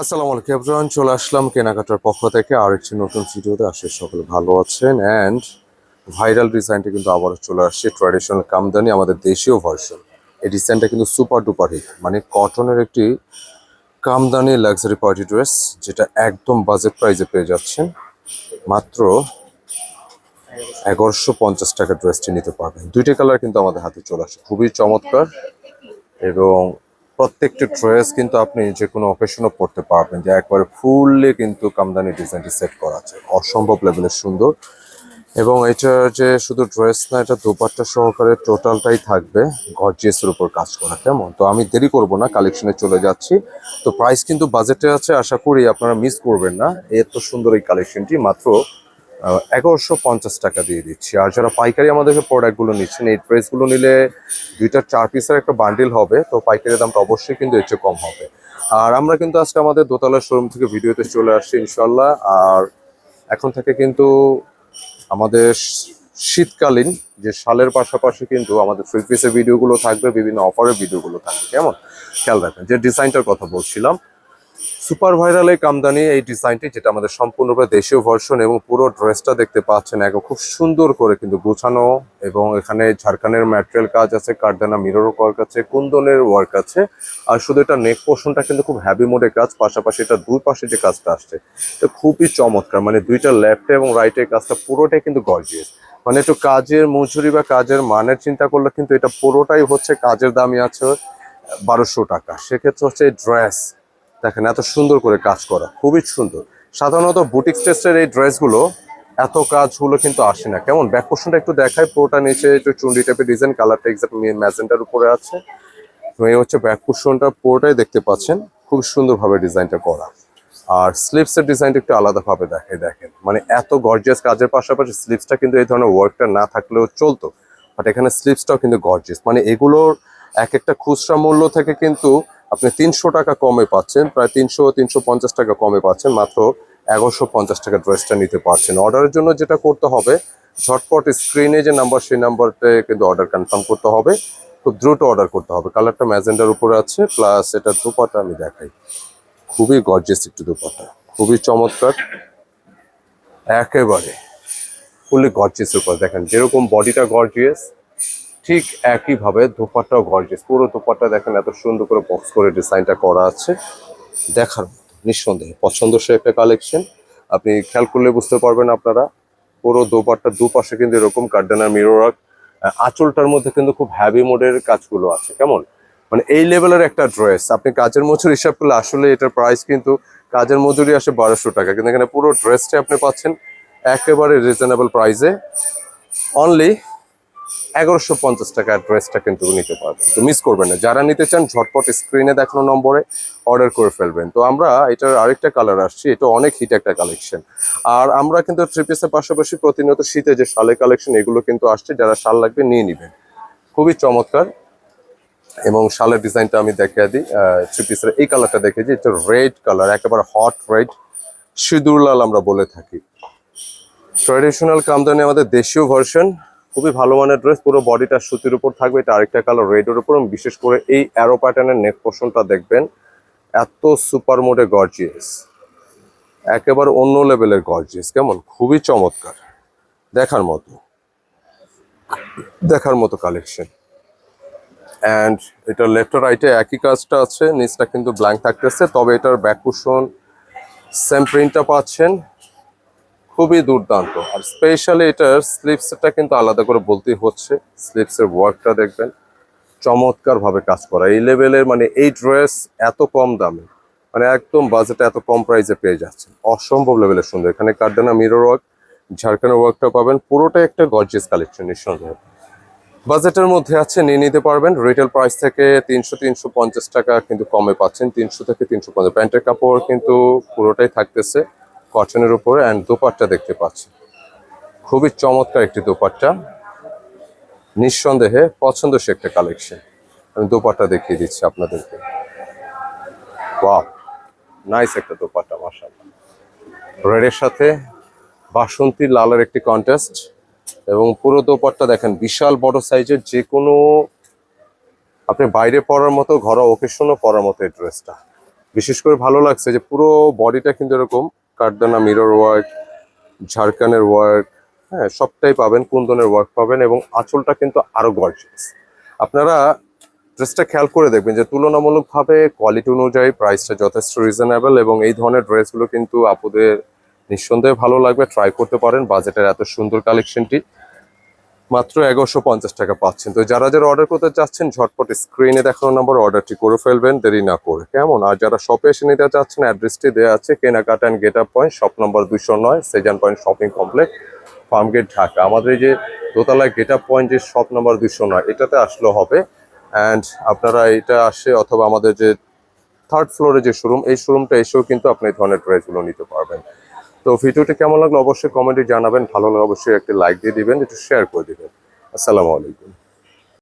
আসসালামু আলাইকুম এভরিওয়ান চলে আসলাম কেনাকাটার পক্ষ থেকে। আর একটি নতুন ভিডিওতে আসলে সকলে ভালো আছেন। অ্যান্ড ভাইরাল ডিজাইনটা কিন্তু আবারও চলে আসছে ট্র্যাডিশনাল কামদানি, আমাদের দেশীয় ভার্সন এই ডিজাইনটা কিন্তু সুপার ডুপার হিট মানে কটনের একটি কামদানি লাক্সারি পার্টি ড্রেস যেটা একদম বাজেট প্রাইজে পেয়ে যাচ্ছেন। মাত্র এগারোশো পঞ্চাশ টাকা ড্রেসটি নিতে পারবেন। দুইটা কালার কিন্তু আমাদের হাতে চলে আসে। খুবই চমৎকার। এবং প্রত্যেকটি ড্রেস কিন্তু আপনি যে কোনো অকেশনও পড়তে পারবেন, যে একবারে ফুললি কিন্তু কামদানি ডিজাইনটি সেট করা আছে। অসম্ভব লেভেলের সুন্দর। এবং এটা যে শুধু ড্রেস না, এটা দুপাট্টা সহকারে টোটালটাই থাকবে। গর্জিয়াসের উপর কাজ করা, কেমন? তো আমি দেরি করব না কালেকশনে চলে যাচ্ছি। তো প্রাইস কিন্তু বাজেটে আছে, আশা করি আপনারা মিস করবেন না। এত সুন্দর এই কালেকশনটি মাত্র এগারোশো পঞ্চাশ টাকা দিয়ে দিচ্ছি। আর যারা পাইকারি আমাদেরকে প্রোডাক্টগুলো নিচ্ছেন, এই ড্রেসগুলো নিলে দুইটা চার পিসের একটা বান্ডিল হবে, তো পাইকারি দামটা অবশ্যই কিন্তু এর কম হবে। আর আমরা কিন্তু আজকে আমাদের দোতলার শোরুম থেকে ভিডিওতে চলে আসছি ইনশাল্লাহ আর এখন থেকে কিন্তু আমাদের শীতকালীন যে শালের পাশাপাশি কিন্তু আমাদের ফ্রি পিসের ভিডিওগুলো থাকবে, বিভিন্ন অফারের ভিডিওগুলো থাকবে, কেমন? খেয়াল রাখবেন। যে ডিজাইনটার কথা বলছিলাম সুপার ভাইরাল এই কামদানি, এই ডিজাইনটি, যেটা আমাদের সম্পূর্ণরূপে দেশীয় ভার্সন এবং পুরো ড্রেসটা দেখতে পাচ্ছেন একদম খুব সুন্দর করে কিন্তু গোছানো এবং এখানে ঝাড়খানের ম্যাটেরিয়াল কাজ আছে, কারদানা মিরর ওয়ার্ক আছে, কুন্দনের ওয়ার্ক আছে। আর শুধু এটা নেক পোর্শনটা কিন্তু খুব হ্যাভি মোডের কাজ, পাশাপাশি এটা দুই পাশে যে কাজটা আসছে, এটা খুবই চমৎকার। মানে দুইটা লেফটে এবং রাইটের কাজটা পুরোটাই কিন্তু গর্জিয়াস মানে একটু কাজের মজুরি বা কাজের মানের চিন্তা করলে কিন্তু এটা পুরোটাই হচ্ছে কাজের দামই আছে বারোশো টাকা। সেক্ষেত্রে হচ্ছে ড্রেস দেখেন, এত সুন্দর করে কাজ করা, খুবই সুন্দর। সাধারণত বুটিক টেস্টের এই ড্রেসগুলো, এত কাজগুলো কিন্তু আসে না। কেমন? ব্যাক পোর্শনটা একটু দেখায় পুরোটা নিচে একটু চুন্ডি টাইপের ডিজাইন কালারটা এক্সাক্ট ম্যাজেন্টার উপরে আছে। এই হচ্ছে ব্যাক পোর্শনটা পুরোটাই দেখতে পাচ্ছেন, খুব সুন্দরভাবে ডিজাইনটা করা। আর স্লিপসের ডিজাইনটা একটু আলাদাভাবে দেখে দেখেন। মানে এত গর্জিয়াস কাজের পাশাপাশি স্লিপসটা কিন্তু এই ধরনের ওয়ার্কটা না থাকলেও চলতো। বাট এখানে স্লিপসটাও কিন্তু গর্জিয়াস মানে এগুলোর এক একটা খুচরা মূল্য থেকে কিন্তু আপনি তিনশো টাকা কমে পাচ্ছেন, প্রায় তিনশো তিনশো পঞ্চাশ টাকা কমে পাচ্ছেন, মাত্র এগারোশো পঞ্চাশ টাকা ড্রেসটা নিতে পারছেন। অর্ডারের জন্য যেটা করতে হবে, ঝটপট স্ক্রিনে যে নাম্বার সেই নাম্বারতে কিন্তু অর্ডার কনফার্ম করতে হবে। খুব দ্রুত অর্ডার করতে হবে। কালারটা ম্যাজেন্ডার উপরে আছে প্লাস এটা দুপাটা আমি দেখাই। খুবই গর্জেস একটু দুপাটা। খুবই চমৎকার। একেবারে ফুলি গর্জিয়াস উপর। দেখেন, যেরকম বডিটা গর্জিয়াস ঠিক একইভাবে দোপাট্টাও গর্জিয়াস। পুরো দোপাট্টা দেখেন এত সুন্দর করে বক্স করে ডিজাইনটা করা আছে। দেখার নিঃসন্দেহে পছন্দসই একটা কালেকশন আপনি খেয়াল করলে বুঝতে পারবেন আপনারা, পুরো দোপাট্টার দুপাশে কিন্তু এরকম কার্ডেনার মিরর আঁচলটার মধ্যে কিন্তু খুব হ্যাভি মোডের কাজগুলো আছে। কেমন? মানে এই লেভেলের একটা ড্রেস আপনি কাজের মজুরি হিসাব করলে আসলে এটার প্রাইস কিন্তু কাজের মজুরি আসে বারোশো টাকা। কিন্তু এখানে পুরো ড্রেসটা আপনি পাচ্ছেন একেবারে রিজনেবল প্রাইসে অনলি এগারোশো পঞ্চাশ টাকার ড্রেসটা কিন্তু নিতে পারবেন। তো মিস করবেন না। যারা নিতে চান, ঝটপট স্ক্রিনে দেখানো নম্বরে অর্ডার করে ফেলবেন। তো আমরা এটার আরেকটা কালার আসছি। এটা অনেক হিট একটা কালেকশন আর আমরা কিন্তু থ্রি পিসের পাশাপাশি প্রতিনিয়ত শীতে যে শালের কালেকশন এগুলো কিন্তু আসছে। যারা শাল লাগবে, নিয়ে নেবেন। খুবই চমৎকার। এবং শালের ডিজাইনটা আমি দেখিয়ে দিই। থ্রি পিসের এই কালারটা দেখে দিই এটা রেড কালার একেবারে হট রেড সিঁদুর লাল আমরা বলে থাকি। ট্র্যাডিশনাল কামদানি আমাদের দেশীয় ভার্সন খুবই ভালো মানের ড্রেস পুরো বডিটা সুতির উপর থাকবে, এটা আরেকটা কালার রেডের উপর। বিশেষ করে এই অ্যারো প্যাটার্নের নেক পোর্শনটা দেখবেন, এত সুপার মোডে গর্জিয়াস একেবারে অন্য লেভেলের গর্জিয়াস কেমন? খুবই চমৎকার। দেখার মতো। দেখার মতো কালেকশন অ্যান্ড এটা লেফট রাইটে একই কাজটা আছে, নিচটা কিন্তু ব্ল্যাঙ্ক থাকতেছে, তবে এটার ব্যাক কুশন সেম প্রিন্টটা পাচ্ছেন। খুবই দুর্দান্ত। আর স্পেশালি এটার স্লিপসটা কিন্তু আলাদা করে বলতেই হচ্ছে। স্লিপসের ওয়ার্কটা দেখবেন চমৎকার ভাবে কাজ করা। এই লেভেলের মানে এই ড্রেস এত কম দামে মানে একদম বাজেটে এত কম প্রাইসে পেয়ে যাচ্ছেন। অসম্ভব লেভেলের সুন্দর। এখানে কার্ডানা মিরর ওয়ার্ক ঝাড়খানের ওয়ার্কটা পাবেন। পুরোটাই একটা গর্জিয়াস কালেকশন নিঃসন্দেহে। বাজেটের মধ্যে আছে, নিয়ে নিতে পারবেন। রিটেল প্রাইস থেকে তিনশো তিনশো পঞ্চাশ টাকা কিন্তু কমে পাচ্ছেন। তিনশো থেকে তিনশো পঞ্চাশ। প্যান্টের কাপড় কিন্তু পুরোটাই থাকতেছে। কটনের উপরে অ্যান্ড দোপাট্টা দেখতে পাচ্ছি। খুবই চমৎকার একটি দোপাট্টা। নিঃসন্দেহে পছন্দসই একটা কালেকশন আমি দোপাট্টা দেখিয়ে দিচ্ছি আপনাদেরকে। ওয়াও নাইস একটা দোপাট্টা, মাশাআল্লাহ। রেডের সাথে বাসন্তী লালের একটি কন্টেস্ট এবং পুরো দোপাট্টা দেখেন, বিশাল বড় সাইজের যে কোনো আপনি বাইরে পরার মতো, ঘরোয়া ওকেশনও পরার মতো এই ড্রেসটা বিশেষ করে ভালো লাগছে যে পুরো বডিটা কিন্তু এরকম। কাঠদানা মিরর ওয়ার্ক ঝাড়খানের ওয়ার্ক হ্যাঁ সবটাই পাবেন, কুন্দনের ওয়ার্ক পাবেন এবং আঁচলটা কিন্তু আরও গর্জিয়াস আপনারা ড্রেসটা খেয়াল করে দেখবেন যে তুলনামূলকভাবে কোয়ালিটি অনুযায়ী প্রাইসটা যথেষ্ট রিজনেবল এবং এই ধরনের ড্রেসগুলো কিন্তু আপুদের নিঃসন্দেহে ভালো লাগবে। ট্রাই করতে পারেন বাজেটের এত সুন্দর কালেকশনটি মাত্র এগারোশো পঞ্চাশ টাকা পাচ্ছেন। তো যারা যারা অর্ডার করতে চাচ্ছেন, ঝটপট স্ক্রিনে দেখানো নাম্বার অর্ডারটি করে ফেলবেন, দেরি না করে। কেমন? আর যারা শপে এসে নিতে চাচ্ছেন অ্যাড্রেসটি দেওয়া আছে কেনাকাটা and get up point shop number দুশো নয় Sezan point shopping complex Farmgate Dhaka আমাদের এই যে দোতলায় গেট আপ পয়েন্ট যে শপ নম্বর দুশো নয়, এটাতে আসলেও হবে। অ্যান্ড আপনারা এটা আসে অথবা আমাদের যে থার্ড ফ্লোরে যে শোরুম এই শোরুমটা এসেও কিন্তু আপনি এই ধরনের ড্রেসগুলো নিতে পারবেন। তো ভিডিওটি কেমন লাগল অবশ্যই কমেন্টে জানাবেন। ভালো লাগলে অবশ্যই একটা লাইক দিয়ে দিবেন, একটু শেয়ার করে দিবেন। আসসালামু আলাইকুম।